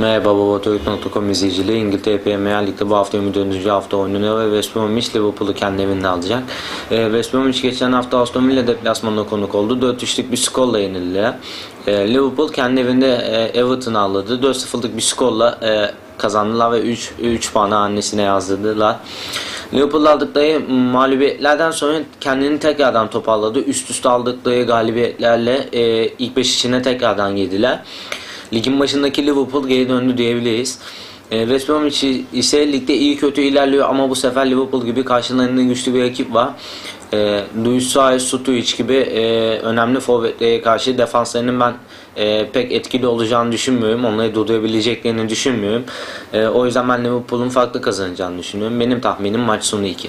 Merhaba babaturk.com izleyicileri İngiltere Premier Lig'de bu hafta 24. hafta oynanıyor ve West Bromwich Liverpool'u kendi evinde alacak. Ee, West Bromwich geçen hafta Aston Villa deplasmanına konuk oldu. 4-3'lük bir skorla yenildiler. Ee, Liverpool kendi evinde e, Everton'ı aldı. 4-0'lık bir skorla e, kazandılar ve 3, 3 puanı annesine yazdırdılar. Liverpool aldıkları mağlubiyetlerden sonra kendini tekrardan toparladı. Üst üste aldıkları galibiyetlerle e, ilk 5 içine tekrardan girdiler. Ligin başındaki Liverpool geri döndü diyebiliriz. E, West Bromwich ise ligde iyi kötü ilerliyor ama bu sefer Liverpool gibi karşılarında güçlü bir rakip var. E, Luis Suarez, Sutuic gibi e, önemli forvetlere karşı defanslarının ben e, pek etkili olacağını düşünmüyorum. Onları durdurabileceklerini düşünmüyorum. E, o yüzden ben Liverpool'un farklı kazanacağını düşünüyorum. Benim tahminim maç sonu 2.